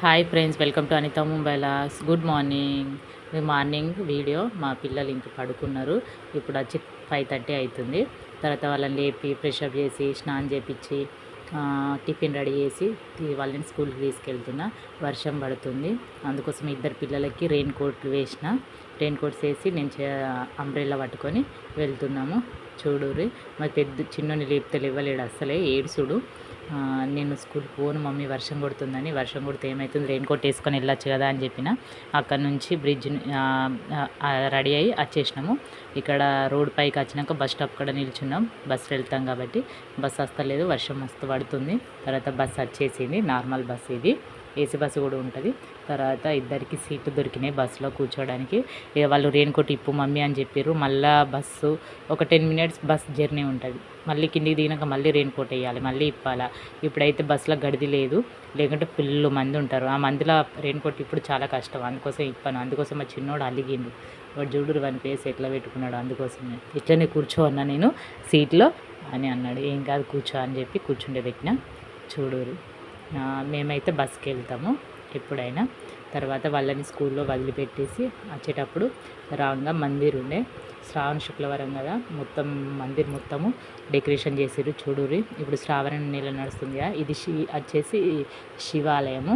Hi friends welcome to Anitha ముంబైలాస్ good morning morning video మా పిల్లలు ఇంక పడుకున్నారు. ఇప్పుడు వచ్చి ఫైవ్ థర్టీ అవుతుంది. తర్వాత వాళ్ళని లేపి ఫ్రెష్ అప్ చేసి స్నానం చేపించి టిఫిన్ రెడీ చేసి వాళ్ళని స్కూల్కి తీసుకెళ్తున్నా వర్షం పడుతుంది. అందుకోసం ఇద్దరు పిల్లలకి రెయిన్ కోట్లు వేసిన. రెయిన్ కోట్స్ వేసి నేను అంబ్రెల్లా పట్టుకొని వెళ్తున్నాము. చూడుర్రి. మరి పెద్ద చిన్నని లేపితే లేవలేడు అస్సలే ఏడుసుడు. నేను స్కూల్ పోను మమ్మీ వర్షం కొడుతుందని వర్షం కొడితే ఏమవుతుంది రెయిన్ కోట్ వేసుకొని వెళ్ళొచ్చు కదా అని చెప్పిన. అక్కడ నుంచి బ్రిడ్జ్ రెడీ అయ్యి వచ్చేసినాము. ఇక్కడ రోడ్ పైకి వచ్చినాక బస్ స్టాప్ కూడా నిల్చున్నాం. బస్సు వెళ్తాం కాబట్టి బస్సు వస్తలేదు వర్షం మస్తు పడుతుంది. తర్వాత బస్సు వచ్చేసింది నార్మల్ బస్సు ఇది. ఏసీ బస్సు కూడా ఉంటుంది. తర్వాత ఇద్దరికి సీట్లు దొరికినాయి బస్సులో కూర్చోవడానికి ఇక వాళ్ళు రెయిన్ కోట్ ఇప్పు మమ్మీ అని చెప్పారు మళ్ళీ బస్సు ఒక టెన్ మినిట్స్ బస్ జర్నీ ఉంటుంది. మళ్ళీ కిందికి దిగినాక మళ్ళీ రెయిన్ కోట్ వేయాలి మళ్ళీ ఇప్పాలా. ఇప్పుడైతే బస్సులో గడిది లేదు. లేకుంటే ఫుల్ మంది ఉంటారు. ఆ మందిలో రెయిన్ కోట్ ఇప్పుడు చాలా కష్టం. అందుకోసం ఇప్పాను. అందుకోసం మా చిన్నోడు అలిగిండు. వాడు చూడు వాని ఫేస్ ఎట్లా పెట్టుకున్నాడు అందుకోసమే. ఇట్లనే కూర్చో అన్నా నేను సీట్లో అని అన్నాడు. ఏం కాదు కూర్చో అని చెప్పి కూర్చుండే పెట్టిన. చూడురు మేమైతే బస్కి వెళ్తాము ఎప్పుడైనా. తర్వాత వాళ్ళని స్కూల్లో వదిలిపెట్టేసి వచ్చేటప్పుడు రాగా మందిర్ ఉండే. శ్రావణ శుక్రవారం కదా మొత్తం మందిర్ మొత్తము డెకరేషన్ చేసిర్రు చూడురి ఇప్పుడు శ్రావణ నెల నడుస్తుంది కదా ఇది శి వచ్చేసి శివాలయము.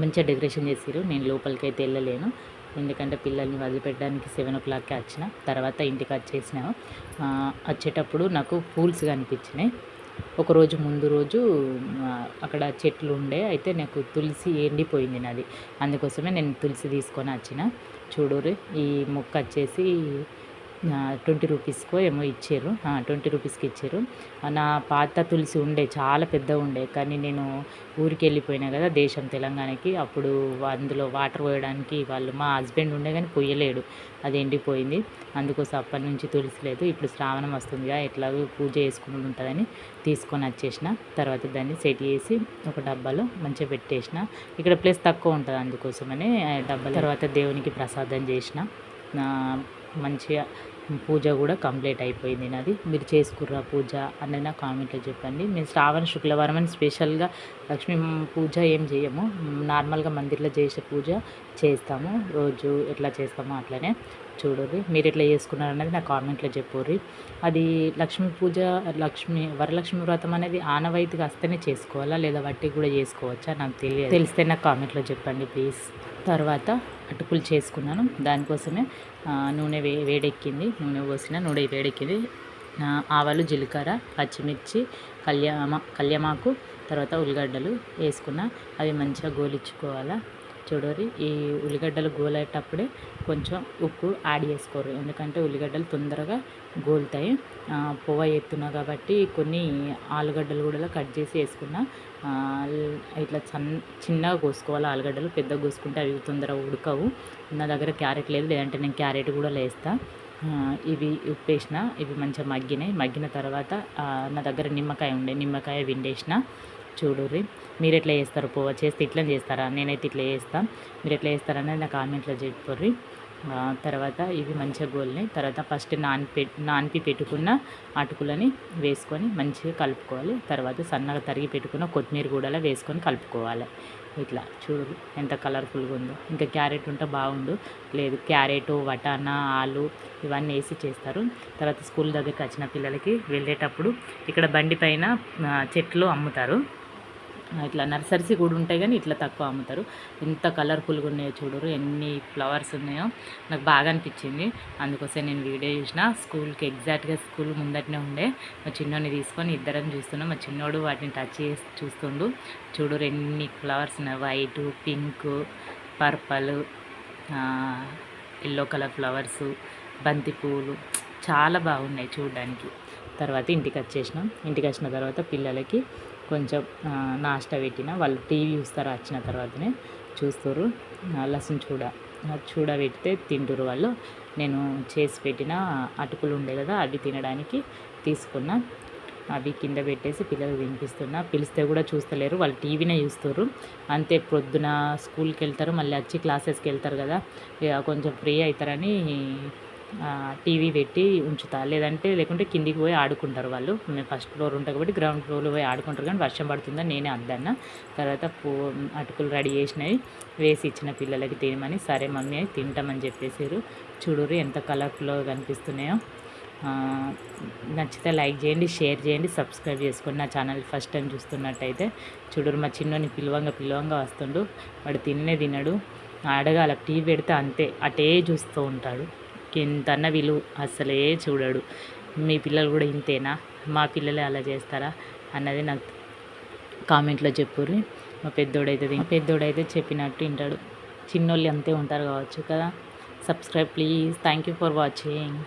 మంచిగా డెకరేషన్ చేసిర్రు. నేను లోపలికి అయితే వెళ్ళలేను. ఎందుకంటే పిల్లల్ని వదిలిపెట్టడానికి సెవెన్ ఓ క్లాక్కి వచ్చిన. తర్వాత ఇంటికి వచ్చేసిన వచ్చేటప్పుడు నాకు పూల్స్ కనిపించినాయి. ఒకరోజు ముందు రోజు అక్కడ చెట్లు ఉండే అయితే నాకు తులసి ఎండిపోయింది నాది. అందుకోసమే నేను తులసి తీసుకొని వచ్చిన. చూడుర్రి ఈ మొక్క వచ్చేసి ట్వంటీ రూపీస్కో ఏమో ఇచ్చారు. ట్వంటీ రూపీస్కి ఇచ్చారు. నా పాత తులసి ఉండే చాలా పెద్ద ఉండే కానీ నేను ఊరికి వెళ్ళిపోయినా కదా దేశం తెలంగాణకి అప్పుడు అందులో వాటర్ పోయడానికి వాళ్ళు మా హస్బెండ్ ఉండే కానీ పోయలేడు అది ఎండిపోయింది. అందుకోసం అప్పటి నుంచి తులసి లేదు. ఇప్పుడు శ్రావణం వస్తుందిగా ఎట్లాగో పూజ చేసుకుని ఉంటుందని తీసుకొని వచ్చేసిన. తర్వాత దాన్ని సెట్ చేసి ఒక డబ్బాలో మంచిగా పెట్టేసిన. ఇక్కడ ప్లేస్ తక్కువ ఉంటుంది అందుకోసమని ఆ డబ్బా తర్వాత దేవునికి ప్రసాదం చేసిన. మంచిగా పూజ కూడా కంప్లీట్ అయిపోయింది నాది. మీరు చేసుకుర్రా పూజ అని నా కామెంట్లో చెప్పండి. మేము శ్రావణ శుక్రవారం అని స్పెషల్గా లక్ష్మీ పూజ ఏం చేయము. నార్మల్గా మందిర్లో చేసే పూజ చేస్తాము. రోజు ఎట్లా చేస్తామో అట్లనే. చూడరు మీరు ఎట్లా చేసుకున్నారు అనేది నా కామెంట్లో చెప్పుర్రి. అది లక్ష్మీ పూజ లక్ష్మి వరలక్ష్మి వ్రతం అనేది ఆనవాయితీగా వస్తేనే చేసుకోవాలా లేదా వట్టి కూడా చేసుకోవచ్చా నాకు తెలియదు. తెలిస్తే నాకు కామెంట్లో చెప్పండి ప్లీజ్. తర్వాత అటుకులు చేసుకున్నాను. దానికోసమే నూనె వే వేడెక్కింది. నూనె పోసిన నూనె వేడెక్కింది. ఆవాలు జీలకర్ర పచ్చిమిర్చి కళ్యామ కళ్యామాకు తర్వాత ఉల్లిగడ్డలు వేసుకున్న. అవి మంచిగా గోలిచ్చుకోవాలా. చూడరి. ఈ ఉల్లిగడ్డలు గోలేటప్పుడే కొంచెం ఉప్పు యాడ్ చేసుకోరు. ఎందుకంటే ఉల్లిగడ్డలు తొందరగా గోలుతాయి. పువ్వ పొవ ఎత్తున్నా కాబట్టి కొన్ని ఆలుగడ్డలు కూడా కట్ చేసి వేసుకున్న ఇట్లా చన్ చిన్నగా కోసుకోవాలి. ఆలుగడ్డలు పెద్దగా కోసుకుంటే అవి తొందరగా ఉడకవు. నా దగ్గర క్యారెట్ లేదు. లేదంటే నేను క్యారెట్ కూడా లేస్తా. ఇవి ఉప్పు వేసిన ఇవి మంచిగా మగ్గినాయి. మగ్గిన తర్వాత నా దగ్గర నిమ్మకాయ ఉండే. నిమ్మకాయ విండేసిన చూడుర్రి మీరు ఎట్లా చేస్తారు? పోవ చేస్తే ఇట్లా చేస్తారా? నేనైతే ఇట్లా చేస్తాను మీరు ఎట్లా చేస్తారనేది నా కామెంట్లో చెప్పుర్రి. తర్వాత ఇవి మంచిగా గోల్ని తర్వాత ఫస్ట్ నానిపె నానిపి పెట్టుకున్న అటుకులని వేసుకొని మంచిగా కలుపుకోవాలి. తర్వాత సన్నగా తరిగి పెట్టుకున్న కొత్తిమీర కూడా వేసుకొని కలుపుకోవాలి. ఇట్లా చూడు ఎంత కలర్ఫుల్గా ఉందో. ఇంకా క్యారెట్ ఉంటే బాగుండు. లేదు క్యారెట్ వటానా ఆలు ఇవన్నీ వేసి చేస్తారు. తర్వాత స్కూల్ దగ్గరికి వచ్చిన పిల్లలకి వెళ్ళేటప్పుడు ఇక్కడ బండి పైన చెట్లు అమ్ముతారు. ఇట్లా నర్సరీస్ కూడా ఉంటాయి కానీ ఇట్లా తక్కువ అమ్ముతారు. ఎంత కలర్ఫుల్గా ఉన్నాయో చూడరు. ఎన్ని ఫ్లవర్స్ ఉన్నాయో నాకు బాగా అనిపించింది. అందుకోసం నేను వీడియో చూసిన. స్కూల్కి ఎగ్జాక్ట్గా స్కూల్ ముందటనే ఉండే. మా చిన్నోడిని తీసుకొని ఇద్దరం చూస్తున్నాం. మా చిన్నోడు వాటిని టచ్ చేసి చూస్తుండు. చూడరు ఎన్ని ఫ్లవర్స్ ఉన్నాయి. White pink purple yellow colour flowers బంతి పువ్వులు చాలా బాగున్నాయి చూడడానికి. తర్వాత ఇంటికి వచ్చేసినాం. ఇంటికి వచ్చిన తర్వాత పిల్లలకి కొంచెం నాష్ట నాష్టా పెట్టిన వాళ్ళు టీవీ చూస్తారు వచ్చిన తర్వాతనే చూస్తారు. లసన్ చూడ చూడ పెడితే తింటురు వాళ్ళు. నేను చేసి పెట్టిన అటుకులు ఉండే కదా అవి తినడానికి తీసుకున్నా. అవి కింద పెట్టేసి పిల్లలు తినిపిస్తున్నా. పిలిస్తే కూడా చూస్తలేరు వాళ్ళు టీవీనే చూస్తారు. అంతే పొద్దున స్కూల్కి వెళ్తారు మళ్ళీ వచ్చి క్లాసెస్కి వెళ్తారు కదా ఇక కొంచెం ఫ్రీ అవుతారని టీవీ పెట్టి ఉంచుతా. లేదంటే లేకుంటే కిందికి పోయి ఆడుకుంటారు వాళ్ళు. మేము ఫస్ట్ ఫ్లోర్ ఉంటాం కాబట్టి గ్రౌండ్ ఫ్లోర్లో పోయి ఆడుకుంటారు కానీ వర్షం పడుతుందని నేనే అద్దన్న తర్వాత పూ అటుకులు రెడీ చేసినవి వేసి ఇచ్చిన పిల్లలకి తినమని సరే మమ్మీ తింటామని చెప్పేసారు చూడురు ఎంత కలర్ఫుల్గా కనిపిస్తున్నాయో. నచ్చితే లైక్ చేయండి షేర్ చేయండి సబ్స్క్రైబ్ చేసుకోండి. నా ఛానల్ ఫస్ట్ టైం చూస్తున్నట్టయితే చూడరు మా చిన్నోని పిలవంగా పిలవంగా వస్తుండు. వాడు తిన్నే తినడు. అడగాల టీవీ పెడితే అంతే. అటే చూస్తూ ఉంటాడు. ఎంతన్నా విలువ అసలే చూడడు. మీ పిల్లలు కూడా ఇంతేనా? మా పిల్లలే అలా చేస్తారా? అన్నది నాకు కామెంట్లో చెప్పుర్రి. మా పెద్దోడైతే పెద్దోడైతే చెప్పినట్టు వింటాడు. చిన్నోళ్ళు అంతే ఉంటారు కావచ్చు కదా. Subscribe please. Thank you for watching.